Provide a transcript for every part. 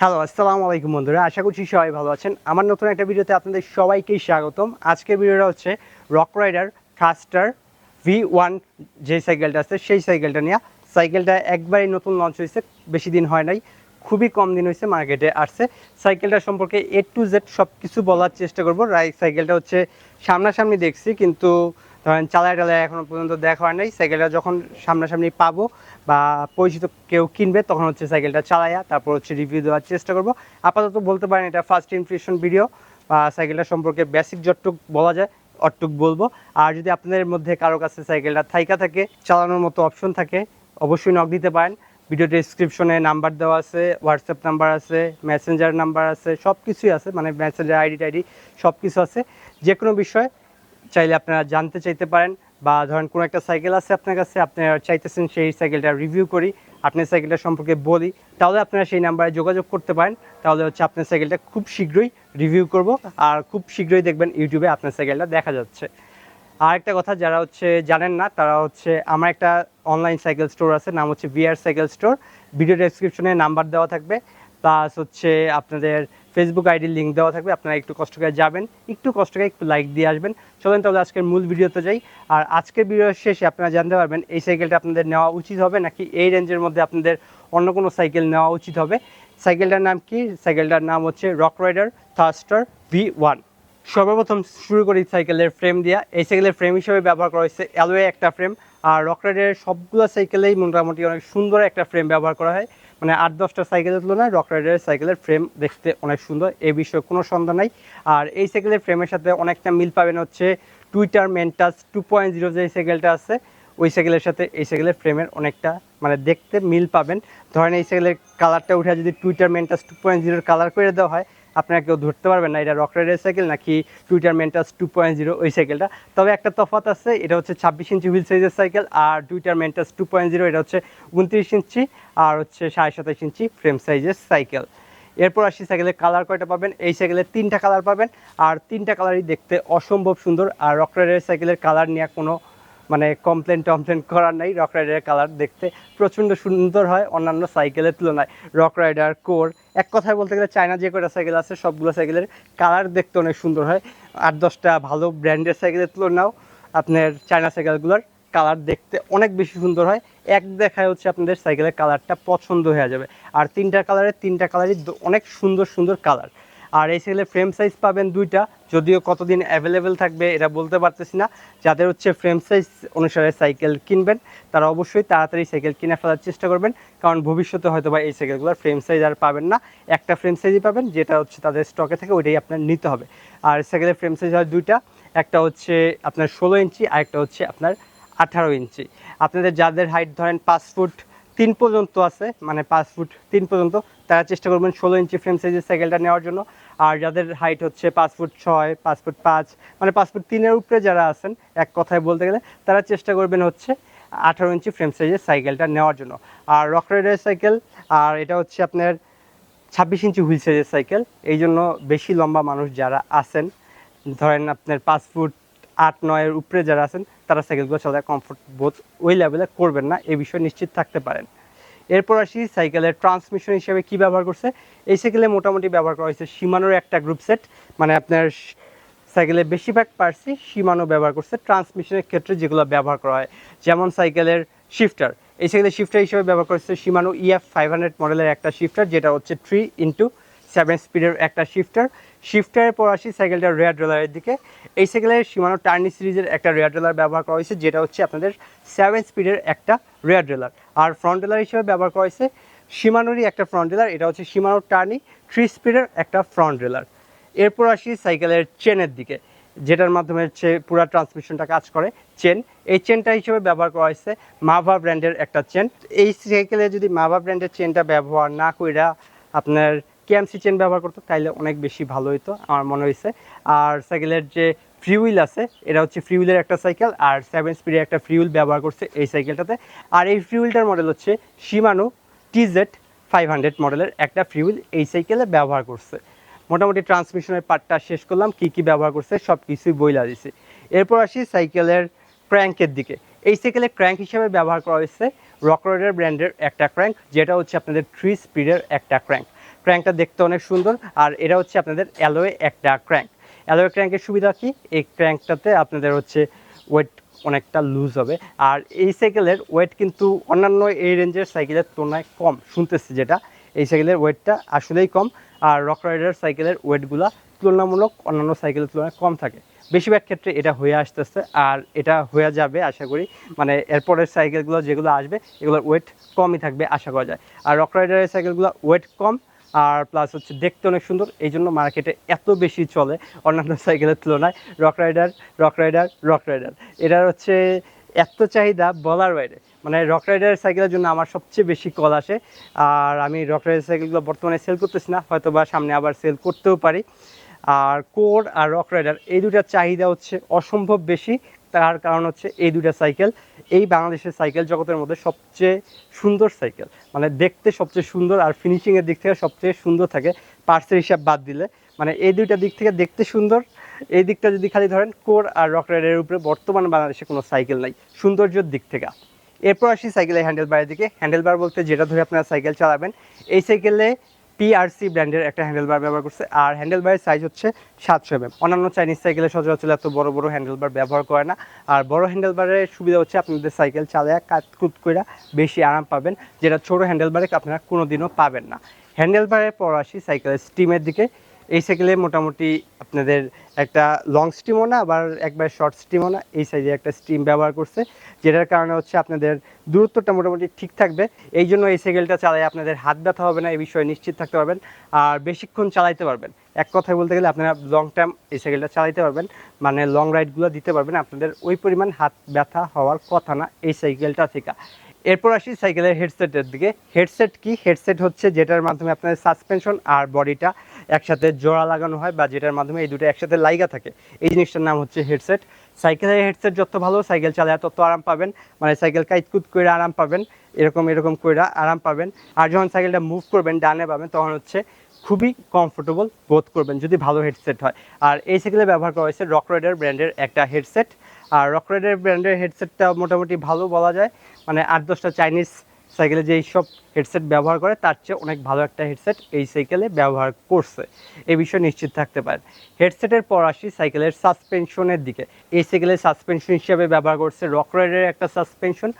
Hello আসসালামু আলাইকুম বন্ধুরা, আশা করছি সবাই ভালো আছেন। আমার নতুন একটা ভিডিওতে আপনাদের সবাইকেই স্বাগতম। আজকের ভিডিওটা হচ্ছে Rock Rider faster V one যে সাইকেলটা আছে, সেই সাইকেলটা নিয়ে। সাইকেলটা একবারই নতুন লঞ্চ হয়েছে, বেশি দিন হয় নাই, খুবই কম দিন হয়েছে মার্কেটে আসছে। সাইকেলটা সম্পর্কে এ টু জেড সব কিছু বলার চেষ্টা করব। রাই সাইকেলটা হচ্ছে সামনাসামনি দেখছি, কিন্তু ধরেন চালায় টালায় এখনও পর্যন্ত দেখা হয় নাই। সাইকেলটা যখন সামনাসামনি পাবো বা পরিচিত কেউ কিনবে, তখন হচ্ছে সাইকেলটা চালায়া তারপর হচ্ছে রিভিউ দেওয়ার চেষ্টা করব। আপাতত বলতে পারেন এটা ফার্স্ট ইমপ্রেশন ভিডিও বা সাইকেলটা সম্পর্কে বেসিক যতটুক বলা যায়, অতটুক বলব। আর যদি আপনাদের মধ্যে কারও কাছে সাইকেলটা থাইকা থাকে, চালানোর মতো অপশন থাকে, অবশ্যই নক দিতে পারেন। ভিডিও ডিসক্রিপশনে নাম্বার দেওয়া আছে হোয়াটসঅ্যাপ নাম্বার আছে মেসেঞ্জার নাম্বার আছে সব কিছুই আছে মানে মেসেঞ্জার আইডি টাইডি সব কিছু আছে। যে কোনো বিষয় চাইলে আপনারা জানতে চাইতে পারেন। বা ধরেন কোনো একটা সাইকেল আছে আপনার কাছে আপনারা চাইতেছেন সেই সাইকেলটা রিভিউ করি, আপনার সাইকেলটা সম্পর্কে বলি, তাহলে আপনারা সেই নাম্বারে যোগাযোগ করতে পারেন। তাহলে হচ্ছে আপনার সাইকেলটা খুব শীঘ্রই রিভিউ করব আর খুব শীঘ্রই দেখবেন ইউটিউবে আপনার সাইকেলটা দেখা যাচ্ছে। আর একটা কথা, যারা হচ্ছে জানেন না, তারা হচ্ছে আমার একটা অনলাইন সাইকেল স্টোর আছে, নাম হচ্ছে ভিআর সাইকেল স্টোর ভিডিও ডেসক্রিপশনে নাম্বার দেওয়া থাকবে প্লাস হচ্ছে আপনাদের ফেসবুক আইডির লিঙ্ক দেওয়া থাকবে, আপনারা একটু কষ্ট করে যাবেন, একটু কষ্ট করে একটু লাইক দিয়ে আসবেন। চলেন তাহলে আজকের মূল ভিডিওতে যাই। আর আজকের ভিডিওর শেষে আপনারা জানতে পারবেন, এই সাইকেলটা আপনাদের নেওয়া উচিত হবে নাকি এই রেঞ্জের মধ্যে আপনাদের অন্য কোনো সাইকেল নেওয়া উচিত হবে? সাইকেলটার নাম কি? সাইকেলটার নাম হচ্ছে Rock Rider thruster V one সর্বপ্রথম শুরু করি সাইকেলের ফ্রেম দিয়া। এই সাইকেলের ফ্রেম হিসেবে ব্যবহার করা হয়েছে অ্যালোয়ে একটা ফ্রেম আর রক রাইডারের সবগুলো সাইকেলেই মোটামুটি অনেক সুন্দর একটা ফ্রেম ব্যবহার করা হয়। মানে আট, দশটা সাইকেলের তুলনায় রক রাইডারের সাইকেলের ফ্রেম দেখতে অনেক সুন্দর এই বিষয়ে কোনো সন্দেহ নাই। আর এই সাইকেলের ফ্রেমের সাথে অনেকটা মিল পাবেন হচ্ছে Twitter Mantis two point zero যে সাইকেলটা আছে, ওই সাইকেলের সাথে এই সাইকেলের ফ্রেমের অনেকটা মানে দেখতে মিল পাবেন। ধরেন এই সাইকেলের কালারটা উঠে যদি টুইটার মেন্টাস টু পয়েন্ট জিরোর কালার করে দেওয়া হয় আপনারা কেউ ধরতে পারবেন না, এটা রক রাইডার সাইকেল নাকি Twitter Mantis two point zero ওই সাইকেলটা তবে একটা তফাৎ আছে, এটা হচ্ছে ছাব্বিশ ইঞ্চি হুইল সাইজের সাইকেল আর Twitter Mantis two point zero এটা হচ্ছে উনত্রিশ ইঞ্চি, আর হচ্ছে সাড়ে সাতাশ ইঞ্চি ফ্রেম সাইজের সাইকেল এরপর আসি সাইকেলের কালার কয়টা পাবেন? এই সাইকেলের তিনটা কালার পাবেন, আর তিনটা কালারই দেখতে অসম্ভব সুন্দর, আর রক রাইডার সাইকেলের কালার নিয়ে কোনো মানে কমপ্লেন টমপ্লেন করার নাই রক রাইডারের কালার দেখতে প্রচণ্ড সুন্দর হয়, অন্যান্য সাইকেলের তুলনায়। রক রাইডার কোর এক কথায় বলতে গেলে চায়না যে কটা সাইকেল আছে, সবগুলো সাইকেলের কালার দেখতে অনেক সুন্দর হয়। আট দশটা ভালো ব্র্যান্ডের সাইকেলের তুলনাও আপনার চায়না সাইকেলগুলোর কালার দেখতে অনেক বেশি সুন্দর হয়। এক দেখায় হচ্ছে আপনাদের সাইকেলের কালারটা পছন্দ হয়ে যাবে। আর তিনটা কালারের তিনটা কালারই অনেক সুন্দর সুন্দর কালার আর এই সাইকেলের ফ্রেম সাইজ পাবেন দুইটা। যদিও কতদিন অ্যাভেলেবেল থাকবে এটা বলতে পারতেছি না। যাদের হচ্ছে ফ্রেম সাইজ অনুসারে সাইকেল কিনবেন, তারা অবশ্যই তাড়াতাড়ি সাইকেল কিনে ফেলার চেষ্টা করবেন। কারণ ভবিষ্যতে হয়তো বা এই সাইকেলগুলোর ফ্রেম সাইজ আর পাবেন না। একটা ফ্রেম সাইজই পাবেন, যেটা হচ্ছে তাদের স্টকে থাকে ওইটাই আপনার নিতে হবে। আর সাইকেলের ফ্রেম সাইজ হয় দুইটা, একটা হচ্ছে আপনার ষোলো ইঞ্চি আর একটা হচ্ছে আপনার আঠারো ইঞ্চি। আপনাদের যাদের হাইট ধরেন পাঁচ ফুট তিন পর্যন্ত আছে মানে পাঁচ ফুট তিন পর্যন্ত। তারা চেষ্টা করবেন ষোলো ইঞ্চি ফ্রেম সাইজের সাইকেলটা নেওয়ার জন্য। আর যাদের হাইট হচ্ছে পাঁচ ফুট ছয়, পাঁচ ফুট পাঁচ মানে পাঁচ ফুট তিনের উপরে যারা আছেন, এক কথায় বলতে গেলে, তারা চেষ্টা করবেন হচ্ছে আঠারো ইঞ্চি ফ্রেম সাইজের সাইকেলটা নেওয়ার জন্য। আর রক রাইডার সাইকেল, আর এটা হচ্ছে আপনার ছাব্বিশ ইঞ্চি হুইল সাইজের সাইকেল। এই জন্য বেশি লম্বা মানুষ যারা আছেন, ধরেন আপনার পাঁচ ফুট আট, নয়ের উপরে যারা আছেন তারা সাইকেলগুলো চালাতে কমফোর্ট বোধ ওই লেভেলে করবেন না এই বিষয়ে নিশ্চিত থাকতে পারেন। এরপর আসি সাইকেলের ট্রান্সমিশন হিসেবে কি ব্যবহার করছে? এই সাইকেলে মোটামুটি ব্যবহার করা হয়েছে সীমানোর একটা গ্রুপ সেট মানে আপনার সাইকেলে বেশিরভাগ পার্সি সীমানো ব্যবহার করছে ট্রান্সমিশনের ক্ষেত্রে যেগুলো ব্যবহার করা হয়। যেমন সাইকেলের শিফটার এই সাইকেলের শিফটার হিসেবে ব্যবহার করছে সীমানো ইএফ ফাইভ হান্ড্রেড মডেলের একটা শিফটার যেটা হচ্ছে থ্রি ইন্টু সেভেন স্পিডের একটা শিফটার শিফটারের পর আসি সাইকেলটার রেয়ার ড্রলারের দিকে। এই সাইকেলের সীমানো টার্নি সিরিজের একটা রেয়ার ড্রলার ব্যবহার করা হয়েছে, যেটা হচ্ছে আপনাদের সেভেন স্পিডের একটা রেয়ার ড্রলার আর ফ্রন্ট ড্রলার হিসেবে ব্যবহার করা হয়েছে সীমানোরই একটা ফ্রন্ট ড্রলার এটা হচ্ছে সীমানো টার্নি থ্রি স্পিডের একটা ফ্রন্ট ড্রলার এরপর আসি সাইকেলের চেনের দিকে, যেটার মাধ্যমে হচ্ছে পুরো ট্রান্সমিশনটা কাজ করে চেন এই চেনটা হিসেবে ব্যবহার করা হয়েছে মাভা ব্র্যান্ডের একটা চেন এই সাইকেলে যদি মাভা ব্র্যান্ডের চেনটা ব্যবহার না কইরা আপনার কেএমসি চেন ব্যবহার করতো, তাইলে অনেক বেশি ভালো হতো আমার মনে হয়েছে আর সাইকেলের যে ফ্রি হুইল আছে, এটা হচ্ছে ফ্রি হুইলের একটা সাইকেল আর সেভেন স্পিডের একটা ফ্রি হুইল ব্যবহার করছে এই সাইকেলটাতে আর এই ফ্রি হুইলটার মডেল হচ্ছে সীমানো টিজেড ফাইভ হান্ড্রেড মডেলের একটা ফ্রি হুইল এই সাইকেলে ব্যবহার করছে। মোটামুটি ট্রান্সমিশনের পার্টটা শেষ করলাম, কি কি ব্যবহার করছে সব কিছুই বইলা দিছি। এরপর আসি সাইকেলের ক্র্যাঙ্কের দিকে। এই সাইকেলের ক্র্যাঙ্ক হিসেবে ব্যবহার করা হয়েছে রকরডের ব্র্যান্ডের একটা ক্র্যাঙ্ক যেটা হচ্ছে আপনাদের থ্রি স্পিডের একটা ক্র্যাঙ্ক ক্র্যাঙ্কটা দেখতে অনেক সুন্দর। আর এটা হচ্ছে আপনাদের অ্যালোয়ে একটা ক্র্যাঙ্ক অ্যালোয়ে ক্র্যাঙ্কের সুবিধা কি? এই ক্র্যাঙ্কটাতে আপনাদের হচ্ছে ওয়েট অনেকটা লুজ হবে। আর এই সাইকেলের ওয়েট কিন্তু অন্যান্য এই রেঞ্জের সাইকেলের তুলনায় কম। শুনতেছি যেটা, এই সাইকেলের ওয়েটটা আসলেই কম। আর রক রাইডার সাইকেলের ওয়েটগুলা তুলনামূলক অন্যান্য সাইকেলের তুলনায় কম থাকে। বেশিরভাগ ক্ষেত্রে এটা হয়ে আসতেছে। আর এটা হয়ে যাবে, আশা করি মানে এরপরের সাইকেলগুলো যেগুলো আসবে, এগুলোর ওয়েট কমই থাকবে, আশা করা যায়। আর রক রাইডারের সাইকেলগুলো ওয়েট কম আর প্লাস হচ্ছে দেখতে অনেক সুন্দর। এই জন্য মার্কেটে এত বেশি চলে অন্যান্য সাইকেলের তুলনায়। Rock Rider Rock Rider Rock Rider এটার হচ্ছে এত চাহিদা বলার বাইরে। মানে রক রাইডারের সাইকেলের জন্য আমার সবচেয়ে বেশি কল আসে। আর আমি রক রাইডার সাইকেলগুলো বর্তমানে সেল করতেছি না হয়তো বা সামনে আবার সেল করতেও পারি। আর কোর আর রক রাইডার, এই দুটার চাহিদা হচ্ছে অসম্ভব বেশি। তার কারণ হচ্ছে এই দুটা সাইকেল, এই বাংলাদেশের সাইকেল জগতের মধ্যে সবচেয়ে সুন্দর সাইকেল। মানে দেখতে সবচেয়ে সুন্দর আর ফিনিশিংয়ের দিক থেকে সবচেয়ে সুন্দর থাকে পার্সের হিসাব বাদ দিলে। মানে এই দুইটা দিক থেকে দেখতে সুন্দর। এই দিকটা যদি খালি ধরেন, কোর আর রক রাইডারের উপরে বর্তমানে বাংলাদেশে কোনো সাইকেল নাই, সৌন্দর্যের দিক থেকে। এরপর আসি সাইকেলের হ্যান্ডেল বারের দিকে। হ্যান্ডেল বার বলতে যেটা ধরে আপনারা সাইকেল চালাবেন, এই সাইকেলে পিআরসি ব্র্যান্ডের একটা হ্যান্ডেল বার ব্যবহার করছে। আর হ্যান্ডেল বারের সাইজ হচ্ছে সাতশো এম অন্যান্য চাইনিজ সাইকেলে সচরাচর এত বড় বড় হ্যান্ডেল বার ব্যবহার করে না। আর বড় হ্যান্ডেল বারের সুবিধা হচ্ছে আপনাদের সাইকেল চালায় কাতকুত করে বেশি আরাম পাবেন, যেটা ছোট হ্যান্ডেল বারে আপনারা কোনোদিনও পাবেন না। হ্যান্ডেল বারের পর আসি সাইকেলের স্টিমের দিকে। এই সাইকেলে মোটামুটি আপনাদের একটা লং স্টিমও না, আবার একবার শর্ট স্টিমও না, এই সাইজে একটা স্টিম ব্যবহার করছে, যেটার কারণে হচ্ছে আপনাদের দূরত্বটা মোটামুটি ঠিক থাকবে। এই জন্য এই সাইকেলটা চালাই আপনাদের হাত ব্যথা হবে না, এই বিষয়ে নিশ্চিত থাকতে পারবেন, আর বেশিক্ষণ চালাইতে পারবেন। এক কথায় বলতে গেলে আপনারা লং টাইম এই সাইকেলটা চালাইতে পারবেন মানে লং রাইডগুলো দিতে পারবেন, আপনাদের ওই পরিমাণ হাত ব্যথা হওয়ার কথা না, এই সাইকেলটা থেকে। এরপর আসি সাইকেলের হেডসেটের দিকে। হেডসেট কি? হেডসেট হচ্ছে যেটার মাধ্যমে আপনাদের সাসপেনশন আর বডিটা একসাথে জোড়া লাগানো হয় বা যেটার মাধ্যমে এই দুটো একসাথে লাইগা থাকে। এই জিনিসটার নাম হচ্ছে হেডসেট সাইকেলের হেডসেট যত ভালো, সাইকেল চালায় তত আরাম পাবেন। মানে সাইকেল কাইতকুত করে আরাম পাবেন। এরকম এরকম করে আরাম পাবেন। আর যখন সাইকেলটা মুভ করবেন, ডানে পাবেন তখন হচ্ছে খুবই কমফোর্টেবল বোধ করবেন যদি ভালো হেডসেট হয়। আর এই সাইকেলে ব্যবহার করা হয়েছে রক ব্র্যান্ডের একটা হেডসেট আর রক রাইডার ব্র্যান্ডের হেডসেটটা মোটামুটি ভালো বলা যায়। মানে আট দশটা চাইনিজ সাইকেলে যেই সব হেডসেট ব্যবহার করে, তার চেয়ে অনেক ভালো একটা হেডসেট এই সাইকেলে ব্যবহার করছে। এই বিষয়ে নিশ্চিত থাকতে পারেন হেডসেটের পর আসি সাইকেলের সাসপেনশনের দিকে। এই সাইকেলের সাসপেনশন হিসেবে ব্যবহার করছে রক রাইডারের একটা সাসপেনশন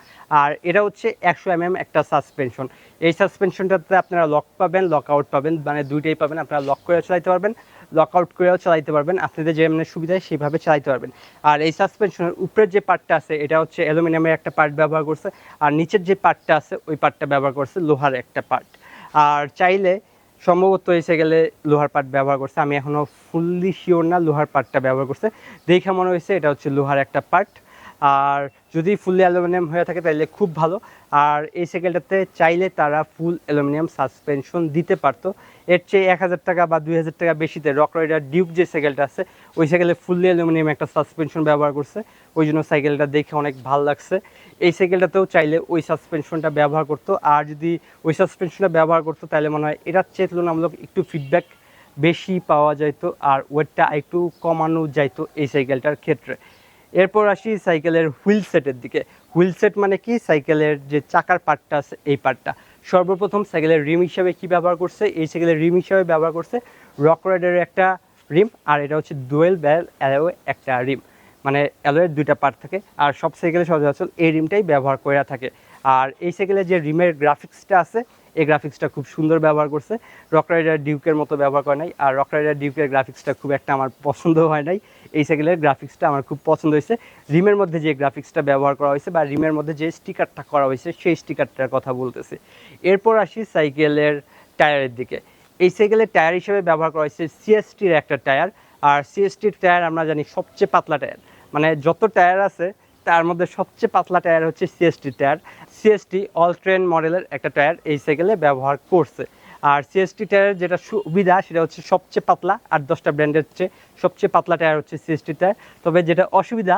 আর এটা হচ্ছে একশো এম একটা সাসপেনশন এই সাসপেনশনটাতে আপনারা লক পাবেন লক আউট পাবেন মানে দুইটাই পাবেন। আপনারা লক করে চালাইতে পারবেন। লক আউট করেও চালাইতে পারবেন। আপনাদের যে মানে সুবিধায় সেইভাবে চালাইতে পারবেন। আর এই সাসপেনশনের উপরের যে পার্টটা আছে, এটা হচ্ছে অ্যালুমিনিয়ামের একটা পার্ট ব্যবহার করছে। আর নিচের যে পার্টটা আছে, ওই পার্টটা ব্যবহার করছে লোহার একটা পার্ট আর চাইলে সম্ভবত এসে গেলে লোহার পার্ট ব্যবহার করছে। আমি এখনও ফুললি শিওর না লোহার পার্টটা ব্যবহার করছে। দেখে মনে হয়েছে এটা হচ্ছে লোহার একটা পার্ট আর যদি ফুললি অ্যালুমিনিয়াম হয়ে থাকে তাহলে খুব ভালো। আর এই সাইকেলটাতে চাইলে তারা ফুল অ্যালুমিনিয়াম সাসপেনশন দিতে পারতো। এর চেয়ে এক হাজার টাকা বা দুই হাজার টাকা বেশিতে রক রাইডার ডিউক যে সাইকেলটা আছে, ওই সাইকেলে ফুললি অ্যালুমিনিয়াম একটা সাসপেনশন ব্যবহার করছে। ওই জন্য সাইকেলটা দেখে অনেক ভালো লাগছে। এই সাইকেলটাতেও চাইলে ওই সাসপেনশনটা ব্যবহার করতো। আর যদি ওই সাসপেনশনটা ব্যবহার করতো, তাহলে মনে হয় এটার চেয়ে তুলনামূলক একটু ফিডব্যাক বেশি পাওয়া যাইতো। আর ওয়েটটা একটু কমানো যাইতো এই সাইকেলটার ক্ষেত্রে। এরপর আসি সাইকেলের হুইল সেটের দিকে। হুইল সেট মানে কি? সাইকেলের যে চাকার পার্টটা আছে, এই পার্টটা। সর্বপ্রথম সাইকেলের রিম হিসাবে কি ব্যবহার করছে? এই সাইকেলের রিম হিসাবে ব্যবহার করছে রক রাইডারের একটা রিম আর এটা হচ্ছে ডুয়েল ব্যাল অ্যালোয়ে একটা রিম। মানে অ্যালোয়ের দুইটা পার্ট থাকে আর সব সাইকেলে সচরাচর এই রিমটাই ব্যবহার করে থাকে। আর এই সাইকেলে যে রিমের গ্রাফিক্সটা আছে এই গ্রাফিক্সটা খুব সুন্দর ব্যবহার করছে। রক রাইডার ডিউকের মতো ব্যবহার করে নাই। আর রক রাইডার ডিউকের গ্রাফিক্সটা খুব একটা আমার পছন্দ হয় নাই। এই সাইকেলের গ্রাফিক্সটা আমার খুব পছন্দ হয়েছে। রিমের মধ্যে যে গ্রাফিক্সটা ব্যবহার করা হয়েছে বা রিমের মধ্যে যে স্টিকারটা করা হয়েছে, সেই স্টিকারটার কথা বলতেছে। এরপর আসি সাইকেলের টায়ারের দিকে। এই সাইকেলের টায়ার হিসেবে ব্যবহার করা হয়েছে সিএসটির একটা টায়ার আর সিএসটির টায়ার আমরা জানি সবচেয়ে পাতলা টায়ার মানে যত টায়ার আছে তার মধ্যে সবচেয়ে পাতলা টায়ার হচ্ছে CST tyre. CST all terrain মডেলের একটা টায়ার এই সাইকেলে ব্যবহার করছে। আর সিএসটি টায়ারের যেটা সুবিধা, সেটা হচ্ছে সবচেয়ে পাতলা আর দশটা ব্র্যান্ডের চেয়ে সবচেয়ে পাতলা টায়ার হচ্ছে সিএসটি টায়ার। তবে যেটা অসুবিধা,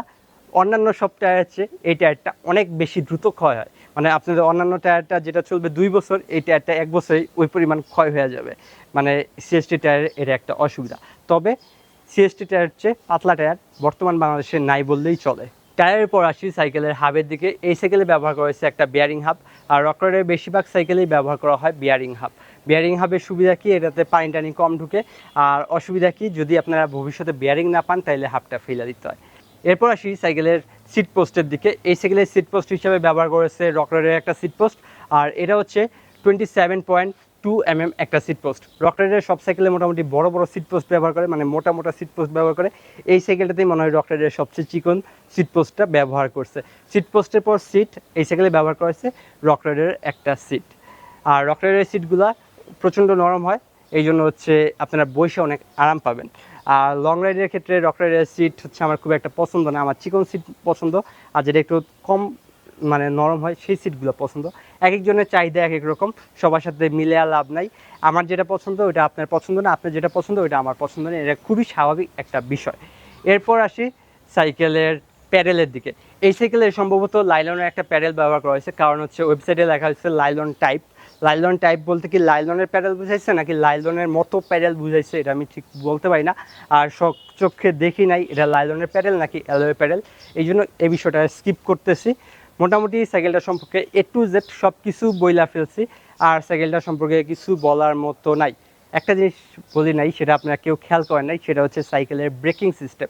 অন্যান্য সব টায়ারের চেয়ে এই টায়ারটা অনেক বেশি দ্রুত ক্ষয় হয়। মানে আপনাদের অন্যান্য টায়ারটা যেটা চলবে দুই বছর, এই টায়ারটা এক বছরেই ওই পরিমাণ ক্ষয় হয়ে যাবে। মানে সিএসটি টায়ারের এটা একটা অসুবিধা। তবে সিএসটি টায়ার চেয়ে পাতলা টায়ার বর্তমান বাংলাদেশে নাই বললেই চলে। টায়ারের পর আসি সাইকেলের হাবের দিকে। এই সাইকেলে ব্যবহার করা হয়েছে একটা বিয়ারিং হাব আর রকরের বেশিরভাগ সাইকেলেই ব্যবহার করা হয় বিয়ারিং হাব বিয়ারিং হাবের সুবিধা কি? এটাতে পানি টানি কম ঢুকে। আর অসুবিধা কি? যদি আপনারা ভবিষ্যতে বিয়ারিং না পান তাহলে হাবটা ফেলে দিতে হয়। এরপর আসি সাইকেলের সিট পোস্টের দিকে। এই সাইকেলের সিট পোস্ট হিসাবে ব্যবহার করেছে রকরের একটা সিট পোস্ট আর এটা হচ্ছে twenty seven point two M M একটা সিট পোস্ট রকরের সব সাইকেলে মোটামুটি বড় বড় সিট পোস্ট ব্যবহার করে মানে মোটা মোটা সিট পোস্ট ব্যবহার করে। এই সাইকেলটাতেই মনে হয় রকরের সবচেয়ে চিকন সিট পোস্টটা ব্যবহার করছে। সিট পোস্টের পর সিট এই সাইকেলে ব্যবহার করেছে রকরের একটা সিট আর রকরের সিটগুলা প্রচণ্ড নরম হয়, এই জন্য হচ্ছে আপনারা বসে অনেক আরাম পাবেন। আর লং রাইডের ক্ষেত্রে রক রাইডের সিট হচ্ছে আমার খুব একটা পছন্দ না, আমার চিকন সিট পছন্দ। আর যেটা একটু কম মানে নরম হয়, সেই সিটগুলো পছন্দ। এক একজনের চাহিদা এক এক রকম, সবার সাথে মিলে আর লাভ নাই। আমার যেটা পছন্দ ওটা আপনার পছন্দ না, আপনার যেটা পছন্দ ওটা আমার পছন্দ না, এটা খুবই স্বাভাবিক একটা বিষয়। এরপর আসি সাইকেলের প্যাডেলের দিকে। এই সাইকেলে সম্ভবত লাইলনের একটা প্যাডেল ব্যবহার করা হয়েছে, কারণ হচ্ছে ওয়েবসাইটে লেখা হচ্ছে লাইলন টাইপ। লাইলন টাইপ বলতে কি লাইলনের প্যাডেল বুঝাইছে, নাকি লাইলনের মতো প্যাডেল বুঝাইছে, এটা আমি ঠিক বলতে পারি না। আর সব চোখে দেখি নাই, এটা লাইলনের প্যাডেল নাকি অ্যালোয়ে প্যাডেল? এই জন্য এই বিষয়টা স্কিপ করতেছি। মোটামুটি সাইকেলটা সম্পর্কে এ টু জেড সব কিছু বইলা ফেলছি, আর সাইকেলটা সম্পর্কে কিছু বলার মতো নাই। একটা জিনিস বলি নাই, সেটা আপনারা কেউ খেয়াল করেন নাই, সেটা হচ্ছে সাইকেলের ব্রেকিং সিস্টেম।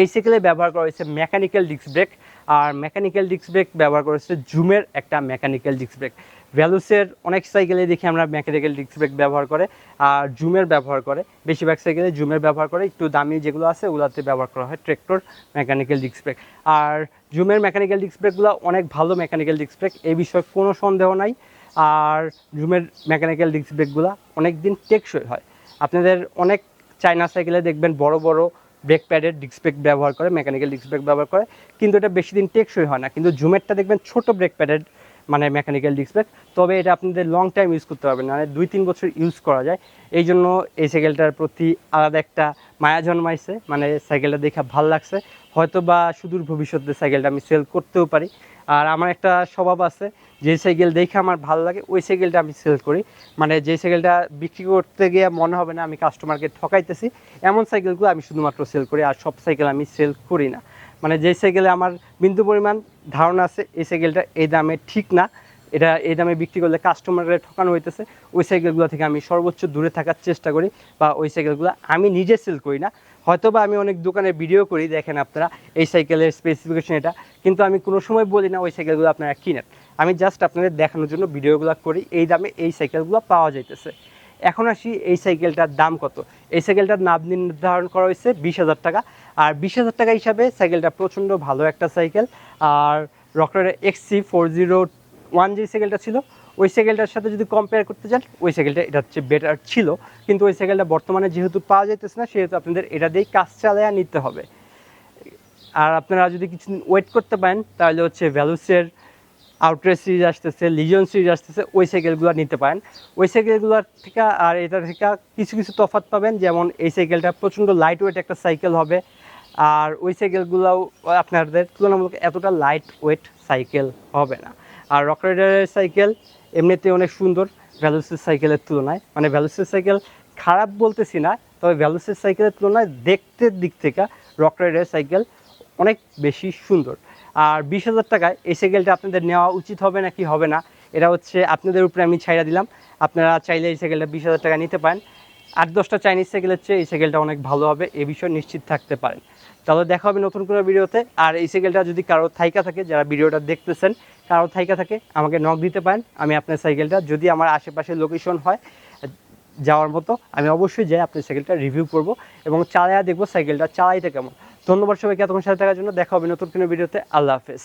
এই সাইকেলে ব্যবহার করা হয়েছে মেকানিক্যাল ডিস্ক ব্রেক, আর মেকানিক্যাল ডিস্ক ব্রেক ব্যবহার করা হচ্ছে জুমের একটা মেকানিক্যাল ডিস্ক ব্রেক। ভ্যালুসের অনেক সাইকেলে দেখি আমরা মেকানিক্যাল ডিস্ক ব্রেক ব্যবহার করে, আর জুমের ব্যবহার করে। বেশিরভাগ সাইকেলে জুমের ব্যবহার করে, একটু দামি যেগুলো আছে, ওগুলোতে ব্যবহার করা হয় ট্রেক্টর মেকানিক্যাল ডিস্ক ব্রেক। আর জুমের মেকানিক্যাল ডিস্ক ব্রেকগুলো অনেক ভালো মেকানিক্যাল ডিস্ক ব্রেক এই বিষয়ে কোনো সন্দেহ নাই। আর জুমের মেকানিক্যাল ডিস্ক ব্রেকগুলো অনেক দিন টেকসই হয়। আপনাদের অনেক চায়না সাইকেলে দেখবেন বড় বড় ব্রেক প্যাডের ডিস্ক ব্রেক ব্যবহার করে মেকানিক্যাল ডিস্ক ব্রেক ব্যবহার করে, কিন্তু এটা বেশি দিন টেকসই হয় না। কিন্তু জুমেরটা দেখবেন ছোট ব্রেক প্যাডের মানে মেকানিক্যাল ডিস্ক ব্রেক তবে এটা আপনাদের লং টাইম ইউজ করতে পারবেন মানে দুই তিন বছর ইউজ করা যায়। এই জন্য এই সাইকেলটার প্রতি আলাদা একটা মায়া জন্মাইছে মানে সাইকেলটা দেখে ভালো লাগছে। হয়তো বা সুদূর ভবিষ্যতে সাইকেলটা আমি সেল করতেও পারি। আর আমার একটা স্বভাব আছে, যে সাইকেল দেখে আমার ভালো লাগে, ওই সাইকেলটা আমি সেল করি। মানে যে সাইকেলটা বিক্রি করতে গিয়ে মনে হবে না আমি কাস্টমারকে ঠকাইতেছি, এমন সাইকেলগুলো আমি শুধুমাত্র সেল করি আর সব সাইকেল আমি সেল করি না। মানে যে সাইকেলে আমার বিন্দু পরিমাণ ধারণা আছে, এই সাইকেলটা এই দামে ঠিক না, এটা এই দামে বিক্রি করলে কাস্টমারকে ঠকানো হইতেছে, ওই সাইকেলগুলো থেকে আমি সর্বোচ্চ দূরে থাকার চেষ্টা করি বা ওই সাইকেলগুলো আমি নিজে সেল করি না। হয়তো বা আমি অনেক দোকানে ভিডিও করি, দেখেন আপনারা, এই সাইকেলের স্পেসিফিকেশন এটা। কিন্তু আমি কোনো সময় বলি না ওই সাইকেলগুলো আপনারা কিনেন। আমি জাস্ট আপনাদের দেখানোর জন্য ভিডিওগুলো করি, এই দামে এই সাইকেলগুলো পাওয়া যাইতেছে। এখন আসি এই সাইকেলটার দাম কত? এই সাইকেলটার নাম নির্ধারণ করা হয়েছে বিশ হাজার টাকা। আর বিশ হাজার টাকা হিসাবে সাইকেলটা প্রচণ্ড ভালো একটা সাইকেল আর রকের এক্সসি ফোর জিরো ওয়ান যে সাইকেলটা ছিল ওই সাইকেলটার সাথে যদি কম্পেয়ার করতে চান ওই সাইকেলটা এটা হচ্ছে বেটার ছিল। কিন্তু ওই সাইকেলটা বর্তমানে যেহেতু পাওয়া যাইতেছে না, সেহেতু আপনাদের এটা দিয়েই কাজ চালায়া নিতে হবে। আর আপনারা যদি কিছুদিন ওয়েট করতে পারেন, তাহলে হচ্ছে ভ্যালুসের আউটরেস সিরিজ আসতেছে লিজন সিরিজ আসতেছে, ওই সাইকেলগুলো নিতে পারেন। ওই সাইকেলগুলোর থেকে আর এটা থেকে কিছু কিছু তফাৎ পাবেন, যেমন এই সাইকেলটা প্রচণ্ড লাইট ওয়েট একটা সাইকেল হবে। আর ওই সাইকেলগুলোও আপনাদের তুলনামূলক এতটা লাইট ওয়েট সাইকেল হবে না। আর রক রাইডারের সাইকেল এমনিতে অনেক সুন্দর ভ্যালুসের সাইকেলের তুলনায়। মানে ভ্যালুসের সাইকেল খারাপ বলতেছি না, তবে ভ্যালুসের সাইকেলের তুলনায় দেখতে দিক থেকে রক রাইডারের সাইকেল অনেক বেশি সুন্দর। আর বিশ হাজার টাকায় এই সাইকেলটা আপনাদের নেওয়া উচিত হবে না কি হবে না, এটা হচ্ছে আপনাদের উপরে আমি ছাইড়া দিলাম। আপনারা চাইলে এই সাইকেলটা বিশ হাজার টাকা নিতে পারেন। আট দশটা চাইনিজ সাইকেলের চেয়ে এই সাইকেলটা অনেক ভালো হবে, এ বিষয়ে নিশ্চিত থাকতে পারেন। তাহলে দেখা হবে নতুন কোনো ভিডিওতে আর এই সাইকেলটা যদি কারও থাইকা থাকে, যারা ভিডিওটা দেখতেছেন কারও থাইকা থাকে, আমাকে নক দিতে পারেন, আমি আপনার সাইকেলটা যদি আমার আশেপাশে লোকেশন হয়, যাওয়ার মতো, আমি অবশ্যই যাই আপনার সাইকেলটা রিভিউ করব এবং চালায়া দেখব সাইকেলটা চালাইতে কেমন। ধন্যবাদ সবাইকে এতক্ষণ সাথে থাকার জন্য, দেখা হবে নতুন কোনো ভিডিওতে আল্লাহ হাফেজ।